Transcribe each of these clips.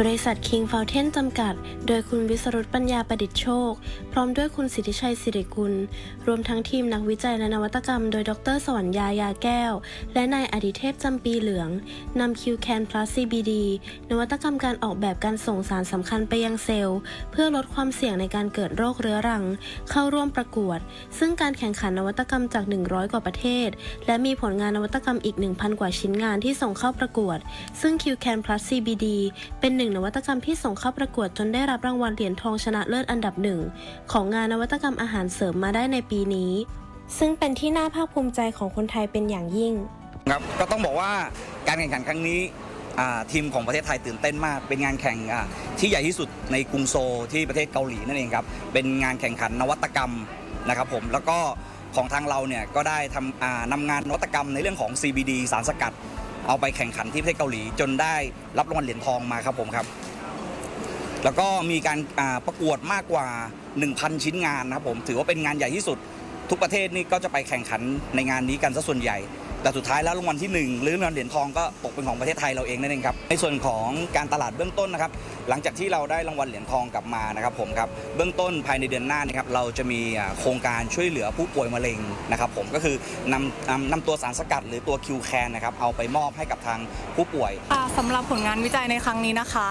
บริษัท King Fountain จำกัด โดยคุณวิสรุตปัญญาประดิษฐ์โชค พร้อมด้วยคุณสิทธิชัยสิริกุล รวมทั้งทีมนักวิจัยและนวัตกรรม โดยดรสวรรยายาแก้ว และนายอดิเทพจำปีเหลืองนำ QCAN Plus CBD นวัตกรรมการออกแบบการส่งสารสำคัญไปยังเซลล์ เพื่อลดความเสี่ยงในการเกิดโรคเรื้อรัง เข้าร่วมประกวด ซึ่งการแข่งขันนวัตกรรมจาก 100 กว่าประเทศ และมีผลงานนวัตกรรมอีก 1,000 กว่าชิ้นงานที่ส่งเข้าประกวด ซึ่ง QCAN Plus CBD เป็นหนึ่งนวัตกรรมที่ส่งเข้าประกวดจนได้รับรางวัลเหรียญทองชนะเลิศอันดับหนึ่งของงานนวัตกรรมอาหารเสริมมาได้ในปีนี้ ซึ่งเป็นที่น่าภาคภูมิใจของคนไทยเป็นอย่างยิ่ง ครับก็ต้องบอกว่าการแข่งขันครั้งนี้ทีมของประเทศไทยตื่นเต้นมาก เป็นงานแข่งที่ใหญ่ที่สุดในกรุงโซที่ประเทศเกาหลีนั่นเองครับ เป็นงานแข่งขันนวัตกรรมนะครับผมแล้วก็ของทางเราเนี่ยก็ได้ทำนำงานนวัตกรรมในเรื่องของ CBD สารสกัด เอาไปแข่งขันที่ประเทศเกาหลี จนได้รับรางวัลเหรียญทองมาครับผมครับ แล้วก็มีการประกวดมากกว่า 1,000 ชิ้นงานนะครับผมถือว่าเป็นงานใหญ่ที่สุด ทุกประเทศนี่ก็จะไปแข่งขันในงานนี้กันซะส่วนใหญ่แต่สุดท้ายแล้วรางวัลที่ 1 หรือรางวัลเหรียญทองก็ตกเป็นของประเทศไทยเราเองนั่นเองครับในส่วนของการตลาดเบื้องต้นนะครับ หลังจากที่เราได้รางวัลเหรียญทองกลับมานะครับผมครับเบื้องต้นภายในเดือนหน้านี่ครับเราจะมีโครงการช่วยเหลือผู้ป่วยมะเร็งนะครับผมก็คือนำนำนำตัวสารสกัดหรือตัวคิวแคนนะครับเอาไปมอบให้กับทางผู้ป่วย ค่ะสำหรับผลงานวิจัยในครั้งนี้นะคะ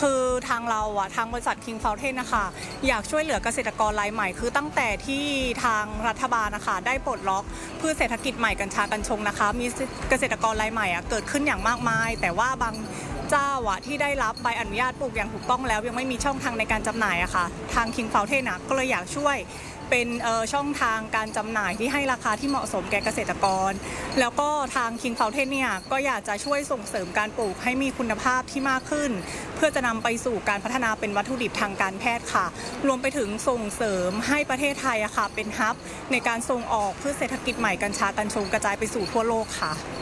คือทางเราอะทางบริษัท King Fountain นะคะอยากช่วยเหลือเกษตรกรรายใหม่ คือตั้งแต่ที่ทางรัฐบาลนะคะ ได้ปลดล็อกพืชเศรษฐกิจใหม่กัญชากัญชงนะคะ มีเกษตรกรรายใหม่อะเกิดขึ้นอย่างมากมาย แต่ว่าบาง เจ้าอะที่ได้รับใบอนุญาตปลูกอย่างถูกต้องแล้ว ยังไม่มีช่องทางในการจำหน่ายอะค่ะ ทาง King Fountain อะก็เลยอยากช่วยเป็นช่องทางการจำหน่ายที่ให้ราคาที่เหมาะสมแก่เกษตรกร แล้วก็ทาง King Faust เนี่ยก็อยากจะช่วยส่งเสริมการปลูกให้มีคุณภาพที่มากขึ้น เพื่อจะนำไปสู่การพัฒนาเป็นวัตถุดิบทางการแพทย์ค่ะ รวมไปถึงส่งเสริมให้ประเทศไทยอะค่ะเป็นฮับ ในการส่งออกพืชเศรษฐกิจใหม่กัญชากัญชงกระจายไปสู่ทั่วโลกค่ะ